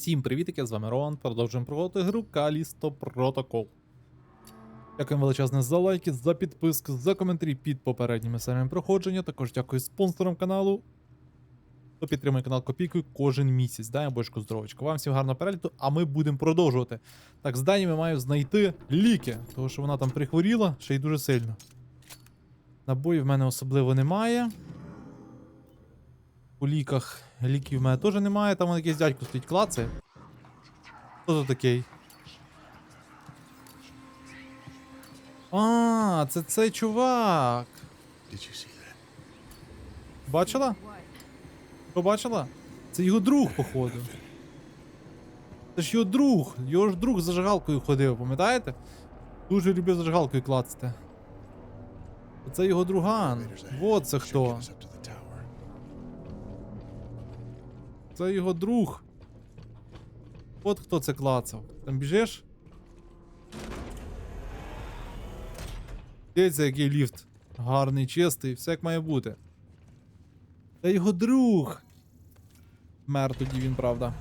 Всім привітики, з вами Роман. Продовжуємо проводити гру Калісто Протокол. Дякуємо величезне за лайки, за підписки, за коментарі під попередніми серіями проходження. Також дякую спонсорам каналу. Хто підтримує канал Копійкою кожен місяць. Дай бочку здоровочку. Вам всім гарного перегляду, а ми будемо продовжувати. Так, з Дані ми маємо знайти ліки, тому що вона там прихворіла, ще й дуже сильно. Набоїв в мене особливо немає. У ліках ліків в мене теж немає, там якийсь дядько стоїть клацає. Хто це такий? А, це цей чувак. Бачила? Що бачила? Це його друг, походу. Це ж його друг. Його ж друг з зажигалкою ходив, пам'ятаєте? Дуже любив зажигалкою клацати. Це його друган. Вот це хто. Це його друг. От хто це клацав. Там біжиш? Дивіться, який ліфт. Гарний, чистий, все як має бути. Це його друг. Мер тоді він, правда.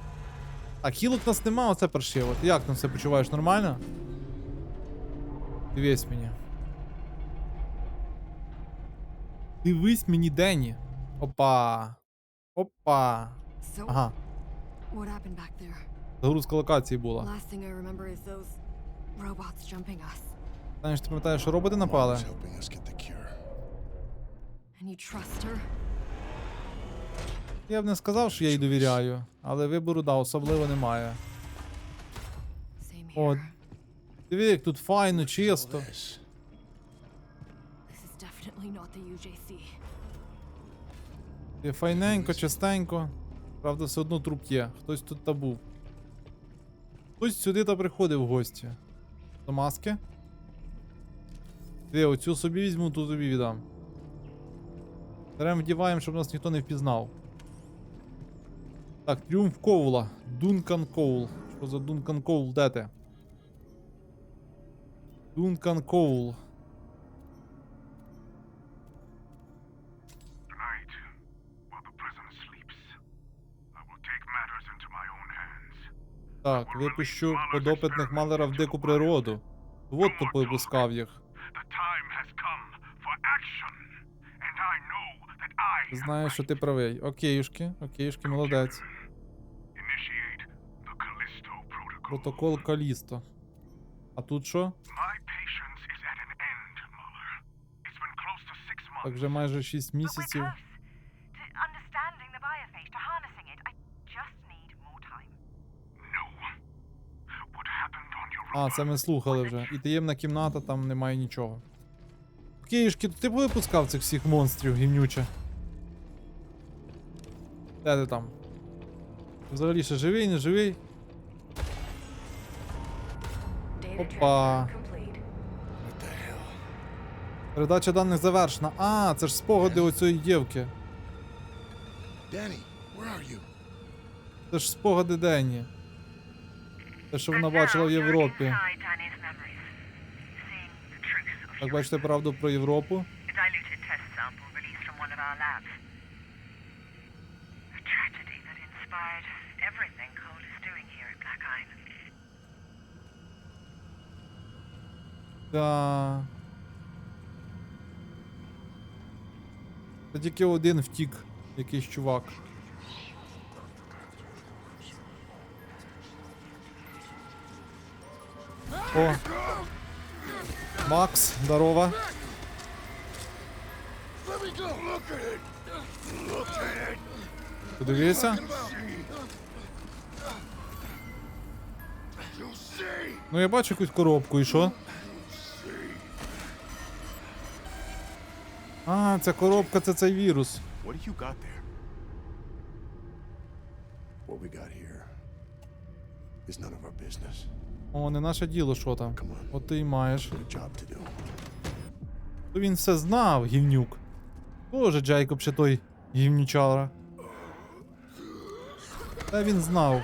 Так, хілок нас нема, оце паршиво. Ти як там все почуваєш нормально? Дивись мені. Дивись мені Денні. Опа. Опа. So, Ага. what happened back there? Загрузка локації була. Last thing I remember is those robots jumping us. Знаєш, ти пам'ятаєш, що роботи напали? Mom's helping us get the cure. And you trust her? Я б не сказав, що я їй довіряю, але вибору, да, особливо немає. Same О, диви, як тут файно, чисто. This. This is definitely not the UJC. Є файненько, чистенько. Правда, все одно труп є. Хтось тут та був. Хтось сюди та приходив в гості. До маски? Диви, оцю собі візьму, ту тобі віддам. Берем вдіваємо, щоб нас ніхто не впізнав. Так, тріумф Коула. Дункан Коул. Що за Дункан Коул? Де ти? Дункан Коул. Так, випущу подопитних малера в дику природу. Вот то попускав їх. Знаю, що ти правий. Окейшки, окейшки, молодець. Протокол Калісто. А тут що? Так вже майже 6 місяців. close to understanding the biophage, to harnessing it. I just need more time. No. What happened on your А, це ми слухали вже. І таємна кімната, там немає нічого. Окейшки, ти б випускав цих всіх монстрів, гівнюче. Де ти там? Взагалі ще живий, не живий? Опа. Передача даних завершена. А, це ж спогади оцієї дівки. Danny, where are you? Це ж спогади Денні. Те, що вона бачила в Європі. Так бачите правду про Європу. Да. Та тільки один втік, якийсь чувак. О! Макс, здорово. Let me go. Look at it. Look at it. Подивися. You see? Ну я бачу якусь коробку, і що? А, ця коробка це цей вірус. What we got here is none of our business. О, не наше діло, що там. От ти й маєш. То він все знав, гівнюк. Боже, Джейкоб ще той гівнючара. Та він знав.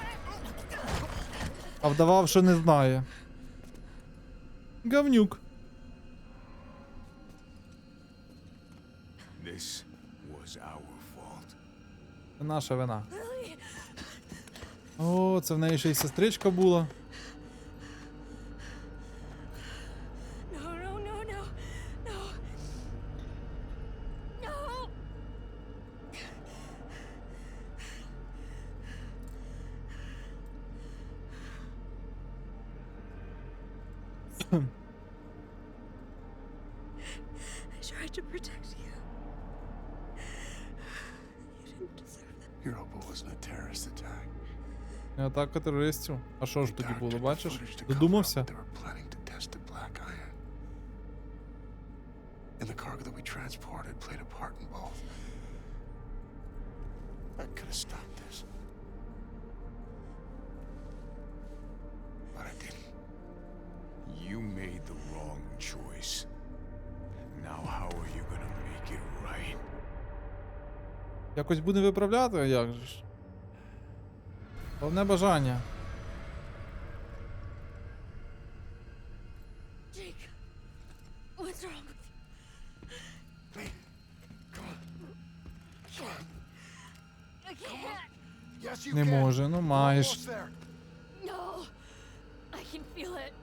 А вдавав, що не знає. Гавнюк. This was our fault. Це наша вина. О, це в неї ще й сестричка була. I tried to protect you. You didn't deserve that. Europa wasn't a terrorist attack. Не Атака терористів. А що ж тоді Dark було, took the бачиш? footage to cover up Додумався? what They were planning to test at Black Iron. And the cargo that we transported played a part in both. I could have stopped this. You made the wrong choice. Now, how are you gonna make it right? Якось буде виправляти, а як же ж? Головне бажання. Jake, what's wrong with you? I can't. Yes, you Не can. може, ну We're маєш. almost there. No, I can feel it.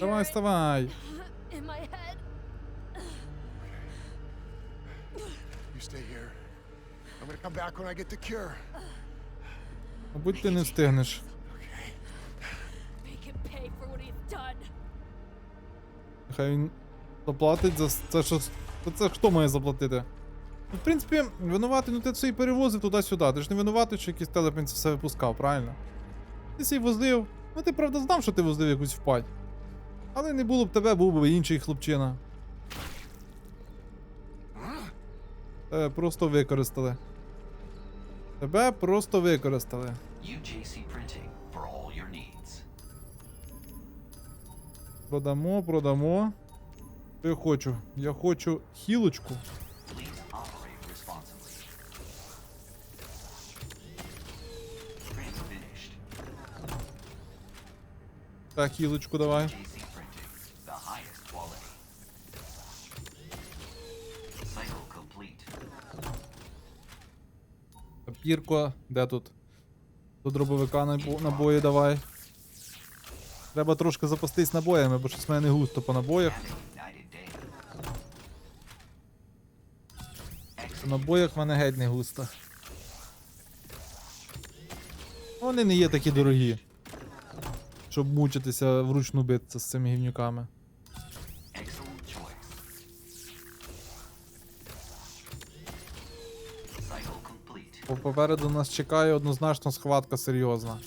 Давай, вставай. Мабуть, ти не встигнеш. Хай він заплатить за с- це що. Та це хто має заплатити? Ну, в принципі, винуватий, ну ти все і перевозив туди-сюди. Ти ж не винуватий, що якийсь телепень це все випускав, правильно? Ти сій возив. Ну ти правда знав, що ти возив якусь впать. Але не було б тебе, був би інший хлопчина. Тебе просто використали. Тебе просто використали. Продамо, продамо. Що я хочу? Я хочу хілочку. Так, хілочку давай. Папірко, де тут? До дробовика набої давай. Треба трошки запастись набоями, бо щось в мене не густо по набоях. По набоях в мене геть не густо. Вони не є такі дорогі. Щоб мучитися вручну битися з цими гівнюками. По- Попереду нас чекає однозначно схватка серйозна.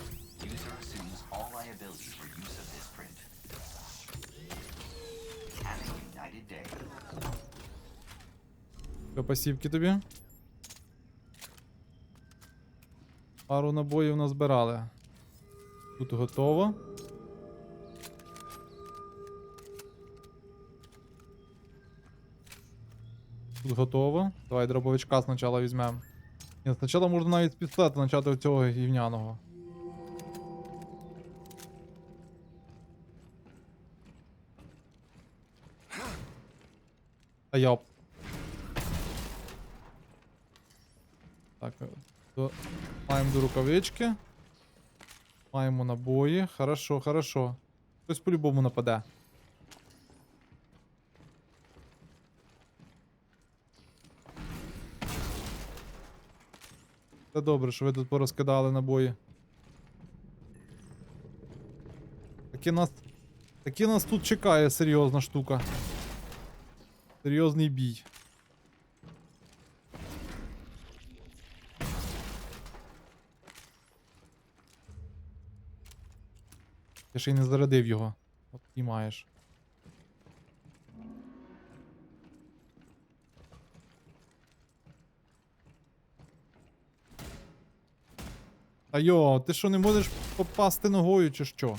Пасівки тобі? Пару набоїв назбирали. Тут готово. Тут готово. Давай дробовичка спочатку візьмемо. Ні, спочатку можна навіть з пістолета почати цього гівняного. Та йоп. Так, до... маємо до рукавички. Маємо набої. Хорошо, хорошо. Хтось по-любому нападе. Це добре, що ви тут порозкидали набої. Таки нас. Таки нас тут чекає серйозна штука. Серйозний бій. Я ще й не зарядив його. От і маєш. Та йо, ти що не можеш попасти ногою чи що?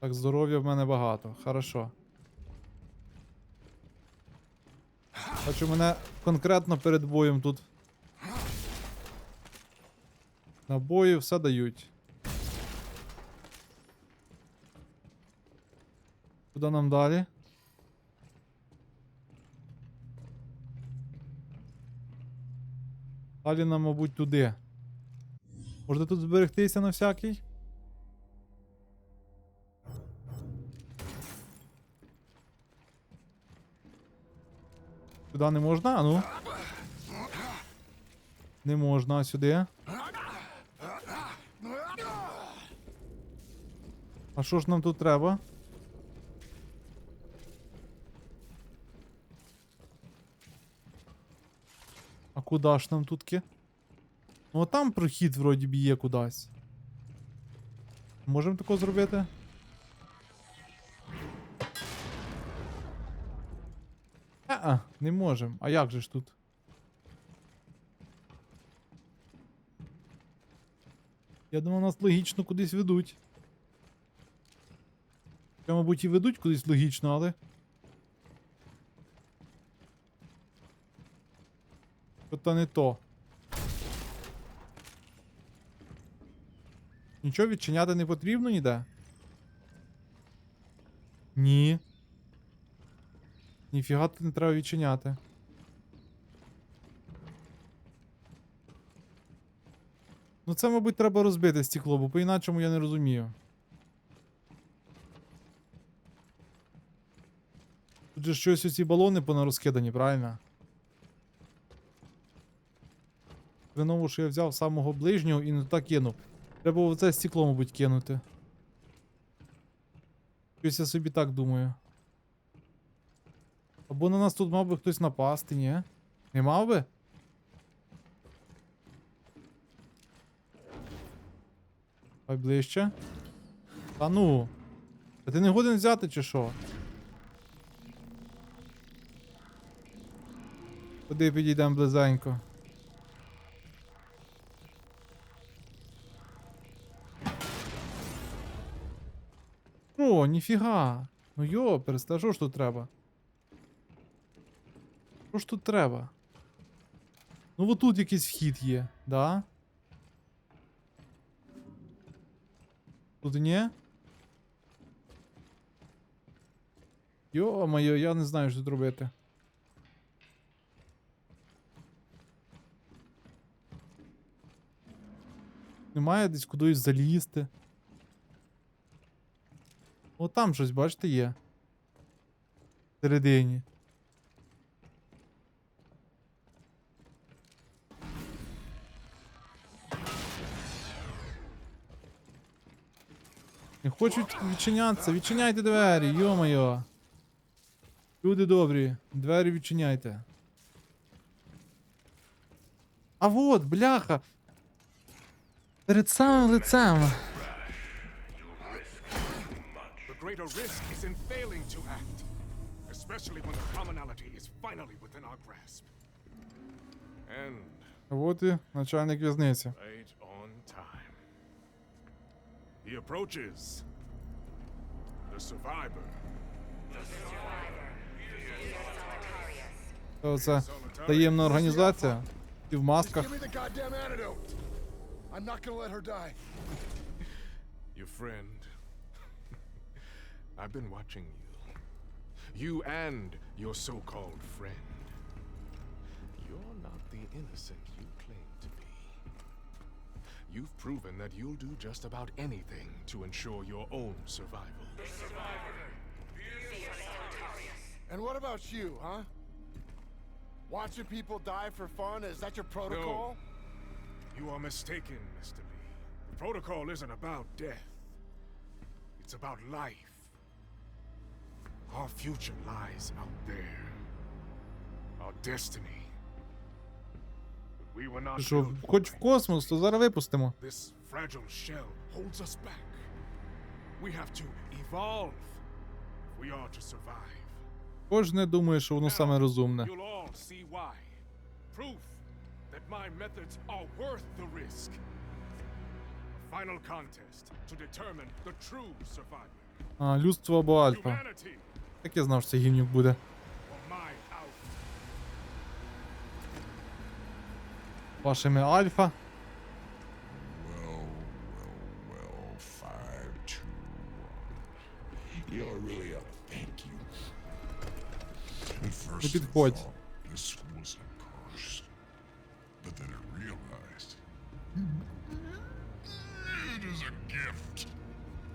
Так, здоров'я в мене багато. Хорошо. Бачу, мене конкретно перед боєм тут. Набої все дають. Куди нам далі? Далі нам, мабуть, туди. Можна тут зберегтися на всякий? Сюди не можна, а ну? Не можна, а сюди. А що ж нам тут треба? А куди ж нам тут-ки? Ну а там прохід вроді б є кудись. Можемо тако зробити? А, не можемо. А як же ж тут? Я думав, нас логічно кудись ведуть. Хоча, мабуть, і ведуть кудись логічно, але. Що-то не то. Нічого відчиняти не потрібно ніде? Ні. Ніфіга тут не треба відчиняти. Ну це, мабуть, треба розбити стекло, бо по-іначому я не розумію. Тут же щось оці балони понарозкидані, правильно? Хреново, що я взяв самого ближнього і не так кинув. Треба в це стекло, мабуть, кинути. Щось я собі так думаю. Або на нас тут мав би хтось напасти, ні? Не мав би? Хай ближче. Та ну. А ти не годен взяти чи що? Куди підійдемо близенько? О, ніфіга. Ну йо, переста, що ж тут треба? Що ж тут треба? Ну от тут якийсь вхід є, да? Тут ні? Йо-моє, я не знаю, що тут робити. Немає десь кудись залізти. О, там щось, бачите, є. Всередині. Не хочуть відчинятися. Відчиняйте двері, йо-моє. Люди добрі, двері відчиняйте. А вот, бляха. Перед самим лицем. greater risk is in failing to act, especially when the commonality is finally within our grasp. And Вот і начальник в'язниці. right on time. He approaches. The survivor. Це таємна організація. І в Just масках. give me the goddamn antidote. I'm not gonna let her die. Your friend. I've been watching you. You and your so called friend. You're not the innocent you claim to be. You've proven that you'll do just about anything to ensure your own survival. And what about you, huh? Watching people die for fun? Is that your protocol? No. You are mistaken, Mr. Lee. The protocol isn't about death, it's about life. Our future lies out there. Our destiny. But we were not Що, built хоч в космос, то зараз випустимо. This fragile shell holds us back. We have to evolve if we are to survive. Кожне думає, що воно саме розумне. You'll all see why. Proof that my methods are worth the risk. A final contest to determine the true survivor. А, людство або альфа. Humanity так я знав, що це гівнюк буде. Вашими альфа. Ну, Не підходь.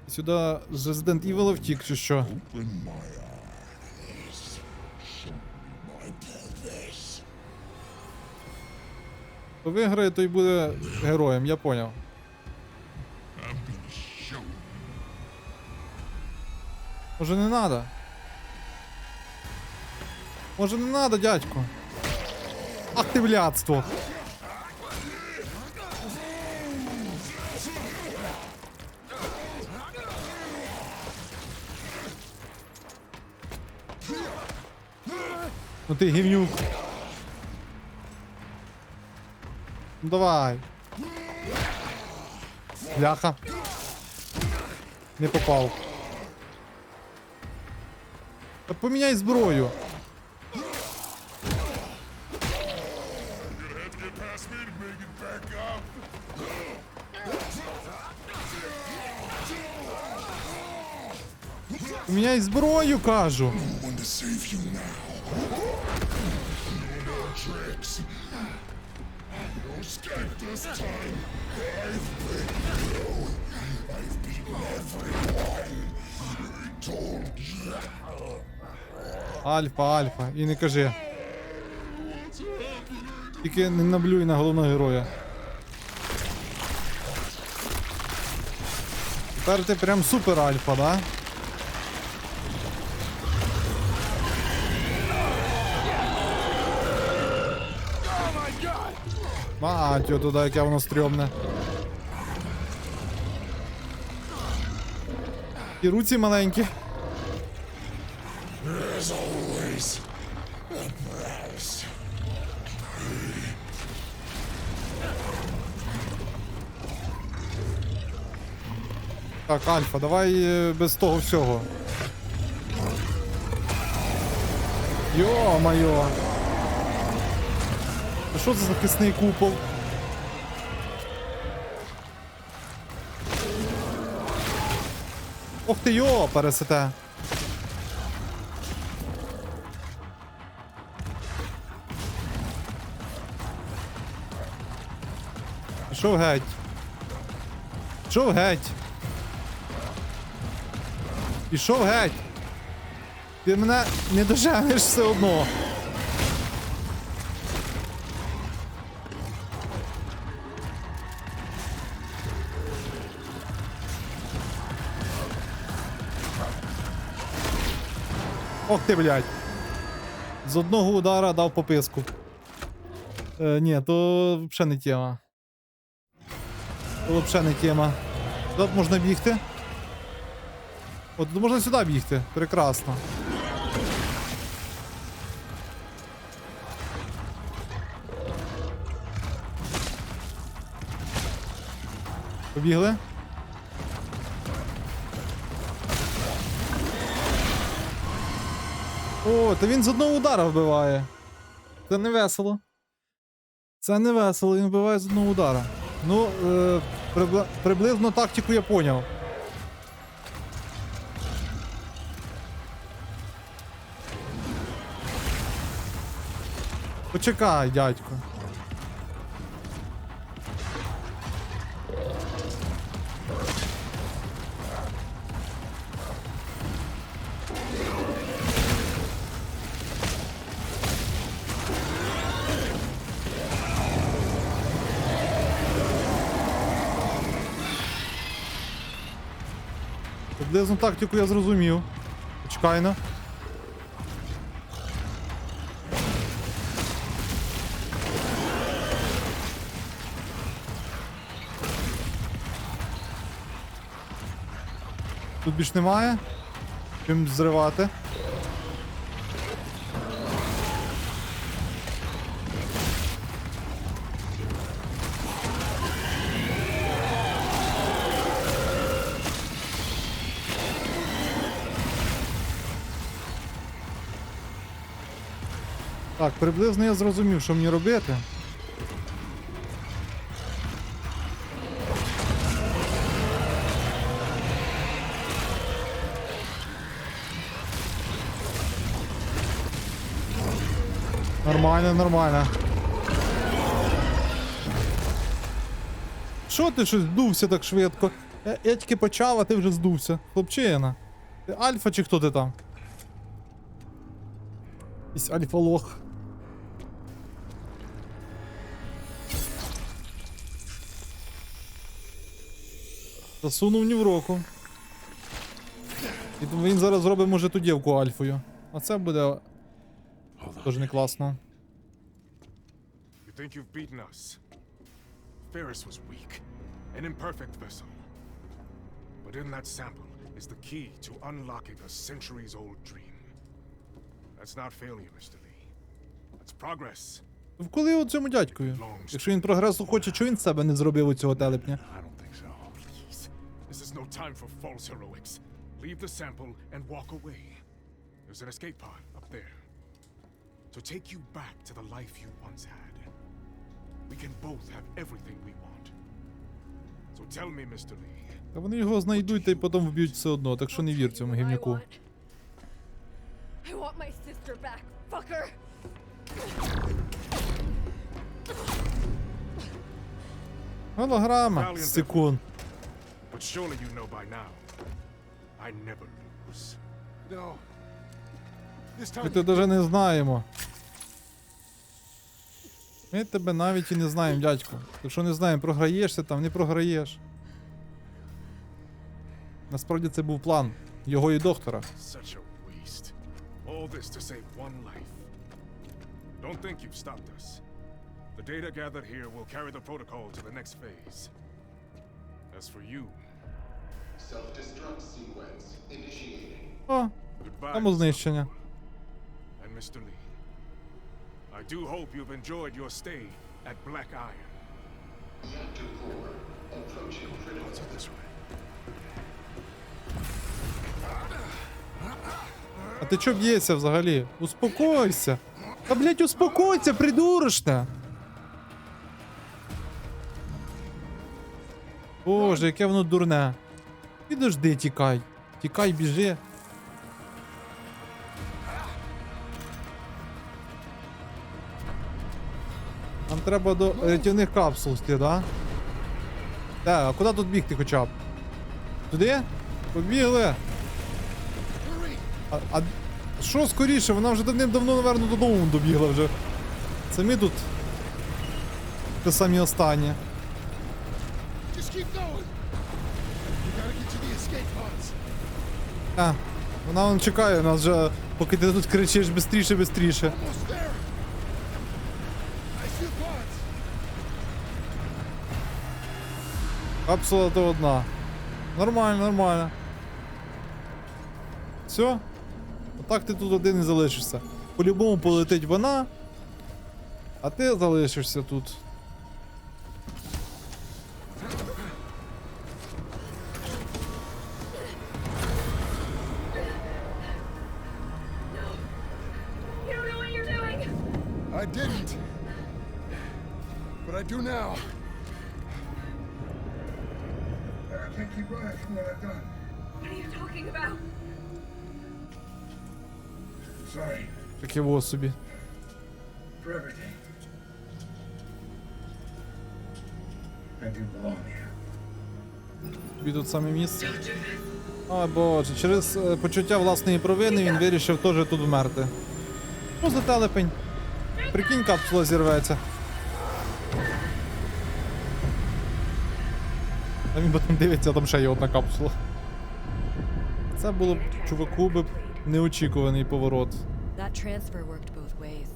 Сюди з Resident Evil втік, чи що? Хто виграє, той буде героєм, я поняв. Може не надо? Може не надо, дядько? Ах ти блядство! Ну ти гівнюк. Давай. Бляха. Не попав. Та поміняй зброю. Поміняй зброю, кажу. Альфа, альфа. І не кажи. Тільки не наблюй на головного героя. Тепер ти прям супер альфа, да? Мать, його туди, яке воно стрьомне. І руці маленькі. Так, Альфа, давай е, без того всього. Йо-моє. Що це за захисний купол? Ох ти йо. Пішов геть. Пішов геть. Пішов геть. Ти мене не доженеш все одно. Ох ти, блядь. З одного удара дав пописку. Е, ні, то взагалі не тема. То взагалі не тема. Тут можна бігти. От можна сюди бігти. Прекрасно. Побігли? О, та він з одного удара вбиває. Це не весело. Це не весело, він вбиває з одного удара. Ну, е, прибли- приблизно тактику я поняв. Почекай, дядько. Приблизно тактику я зрозумів. Чекай на. Тут більш немає. Чим зривати. Так, приблизно я зрозумів, що мені робити. Нормально, нормально. Що ти щось дувся так швидко? Я, я тільки почав, а ти вже здувся. Хлопчина. Ти альфа чи хто ти там? Якийсь альфа-лох. Засунув ні в року. І він зараз зробить, може, ту дівку альфою. А це буде теж не класно. You think you've beaten us? Ferris was weak, an imperfect vessel. But in that sample is the key to unlocking a centuries old dream. That's not failure, Mr. Lee. That's progress. Вколи його цьому дядькові. Якщо він прогресу хоче, чого він себе не зробив у цього телепня? no time for false heroics. Leave the sample and walk away. There's an escape pod up there. To take you back to the life you once had. We can both have everything we want. So tell me, Mr. Lee, Та вони його знайдуть та й потім вб'ють все одно, так що не вір цьому I гівняку. want. I want my sister back, fucker. Голограма, Valiant секунд. But surely you know by now, I never lose. No. This time Ми тебе навіть не знаємо. Ми тебе навіть і не знаємо, дядько. Якщо не знаємо, програєшся там, не програєш. Насправді це був план його і доктора. Such a waste. All this to save one life. Don't think you've stopped us. The data gathered here will carry the protocol to the next phase. As for you. О, goodbye. самознищення. And Mr. Lee, I do hope you've enjoyed your stay at Black Iron. Reactor core approaching critical. This way. А ти чо б'єшся взагалі? Успокойся. Та блять, успокойся, придурочне. Боже, яке воно дурне. Підожди, тікай. Тікай, біжи. Нам треба до рятівних капсул йти, да? Так, а куди тут бігти хоча б? Туди? Побігли. А, а що скоріше? Вона вже давним-давно, напевно, додому добігла вже. Це ми тут. Те самі останні. Just keep going. We gotta get to the escape pods. А, вона вон чекає нас вже, поки ти тут кричиш the pods. Капсула то одна. Нормально, нормально. Все? Отак ти тут один і залишишся. По-любому полетить вона, а ти залишишся тут. Собі. Тобі тут саме місце. Ой боже, через е, почуття власної провини він вирішив теж тут вмерти. Ну, за телепень. Прикинь, капсула зірветься. А він потім дивиться, а там ще є одна капсула. Це було б чуваку би неочікуваний поворот. That transfer worked both ways.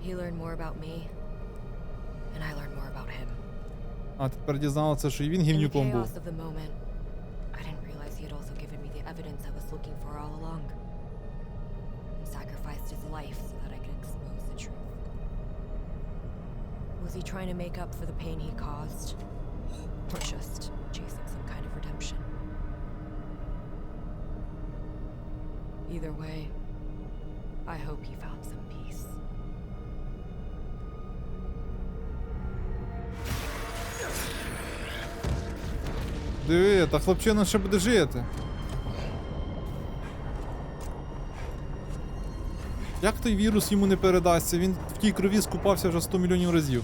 He learned more about me, and I learned more about him. А тепер дізналася, що і він In the гівнюком був. chaos of the moment, I didn't realize he had also given me the evidence I was looking for all along. And sacrificed his life so that I could expose the truth. Was he trying to make up for the pain he caused? Or just chasing some kind of redemption? Either way, I hope he found some peace. Диви, та хлопчина ще буде жити. Як той вірус йому не передасться? Він в тій крові скупався вже 100 мільйонів разів.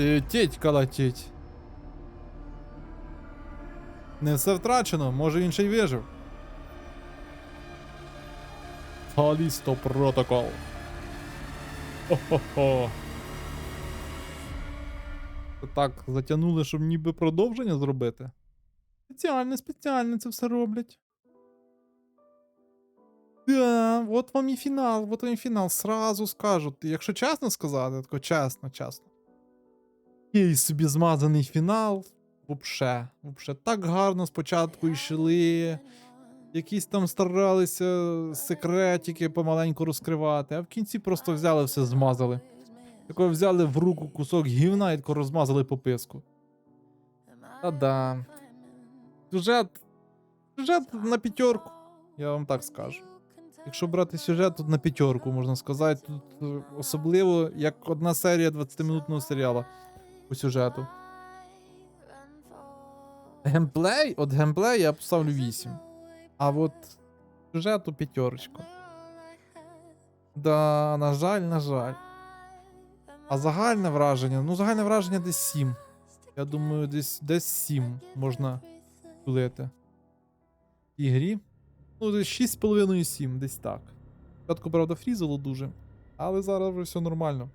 Е, Тіть калатіть. Не все втрачено, може він ще й вижив. Калісто протокол. Хо-хо-хо. Так, затягнули, щоб ніби продовження зробити. Спеціально, спеціально це все роблять. Да, от вам і фінал, от вам і фінал. Сразу скажу. Якщо чесно сказати, тако чесно, чесно. Який собі змазаний фінал. Вообще, вообще, так гарно спочатку йшли. Якісь там старалися секретики помаленьку розкривати, а в кінці просто взяли все змазали. Тако взяли в руку кусок гівна і тако розмазали по писку. Та-да. Сюжет. Сюжет на п'ятерку, я вам так скажу. Якщо брати сюжет, тут на п'ятерку, можна сказати. Тут е, особливо як одна серія 20-минутного серіалу по сюжету. Геймплей, от геймплей я поставлю 8. А от сюжету п'ятерочку. Да, на жаль, на жаль. А загальне враження, ну загальне враження десь 7. Я думаю, десь десь 7 можна тулити. В ігрі. Ну, десь 6,5-7, десь так. Спочатку, правда, фрізало дуже, але зараз вже все нормально.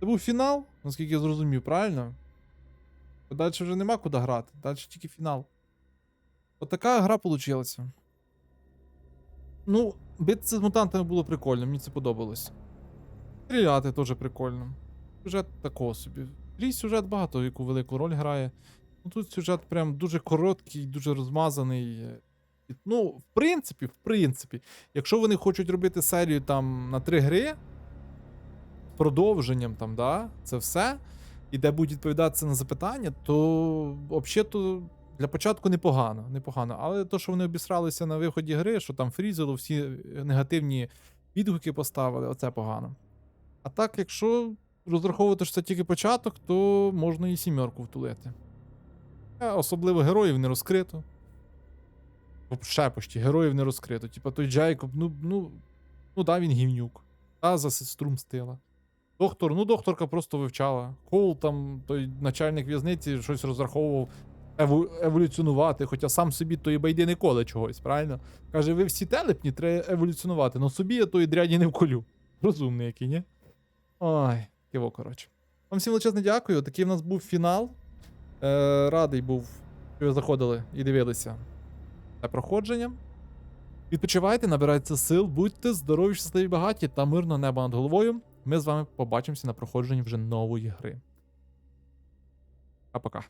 Це був фінал, наскільки я зрозумів, правильно? Далі вже нема куди грати, далі тільки фінал. Отака гра получилася. Ну, битися з мутантами було прикольно, мені це подобалось. Стріляти теж прикольно. Сюжет такого собі. Рій сюжет багато яку велику роль грає. Ну тут сюжет прям дуже короткий, дуже розмазаний. Ну, в принципі, в принципі, якщо вони хочуть робити серію там на три гри, продовженням там, да, це все, і де будуть відповідатися на запитання, то взагалі для початку непогано, непогано. Але то, що вони обісралися на виході гри, що там фрізило, всі негативні відгуки поставили, оце погано. А так, якщо розраховувати, що це тільки початок, то можна і сімерку втулити. Е, Особливо героїв не розкрито. Ще почти, героїв не розкрито. Типа той Джейкоб, ну, ну, ну да, він гівнюк. Та за сестру мстила. Доктор, ну докторка просто вивчала. Коул там, той начальник в'язниці, щось розраховував еву, еволюціонувати, хоча сам собі тої байди не коле чогось, правильно? Каже, ви всі телепні, треба еволюціонувати. Ну собі я тої дряді не вколю. Розумний який, ні? Ой, киво, коротше. Вам всім величезне дякую. Такий в нас був фінал. Е, радий був, що ви заходили і дивилися це проходження. Відпочивайте, набирайте сил, будьте здорові, щасливі, багаті та мирного неба над головою. Ми з вами побачимося на проходженні вже нової гри. А пока.